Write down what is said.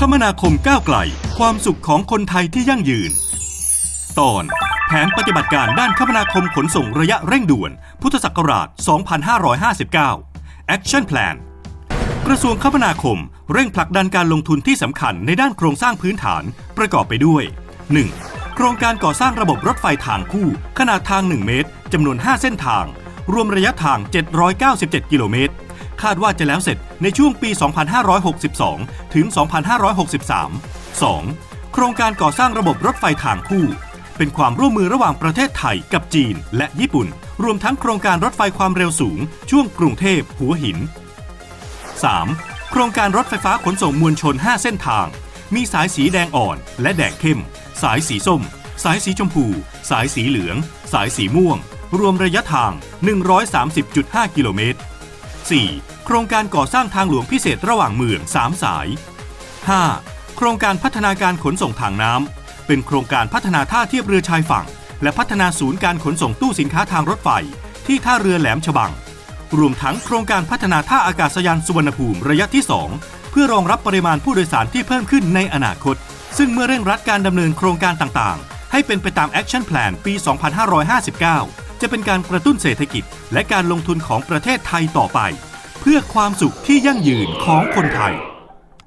คมนาคมก้าวไกล ความสุขของคนไทยที่ยั่งยืน ตอน แผนปฏิบัติการด้านคมนาคมขนส่งระยะเร่งด่วน พุทธศักราช 2559 Action Plan กระทรวงคมนาคม เร่งผลักดันการลงทุนที่สำคัญในด้านโครงสร้างพื้นฐานประกอบไปด้วย 1. โครงการก่อสร้างระบบรถไฟทางคู่ ขนาดทาง 1 เมตรจำนวน 5 เส้นทาง รวมระยะทาง 797 กิโลเมตร คาดว่าจะแล้วเสร็จในช่วงปี 2562 ถึง 2563 2. โครงการก่อสร้างระบบรถไฟทางคู่ เป็นความร่วมมือระหว่างประเทศไทยกับจีนและญี่ปุ่น รวมทั้งโครงการรถไฟความเร็วสูง ช่วงกรุงเทพหัวหิน 3. โครงการรถไฟฟ้าขนส่งมวลชน 5 เส้นทาง มีสายสีแดงอ่อนและแดงเข้ม สายสีส้ม สายสีชมพู สายสีเหลือง สายสีม่วง รวมระยะทาง 130.5 กิโลเมตร 4. โครงการก่อสร้างทางหลวงพิเศษระหว่างเมือง 3 สาย 5. โครงการพัฒนาการขนส่งทางน้ำ เป็นโครงการพัฒนาท่าเทียบเรือชายฝั่ง และพัฒนาศูนย์การขนส่งตู้สินค้าทางรถไฟ ที่ท่าเรือแหลมฉบัง รวมทั้งโครงการพัฒนาท่าอากาศยานสุวรรณภูมิระยะที่ 2 เพื่อรองรับปริมาณผู้โดยสารที่เพิ่มขึ้นในอนาคต ซึ่งเมื่อเร่งรัดการดำเนินโครงการต่างๆ ให้เป็นไปตาม Action Plan ปี 2559 จะเป็นการกระตุ้นเศรษฐกิจ และการลงทุนของประเทศไทยต่อไป เพื่อความสุขที่ยั่งยืนของคนไทย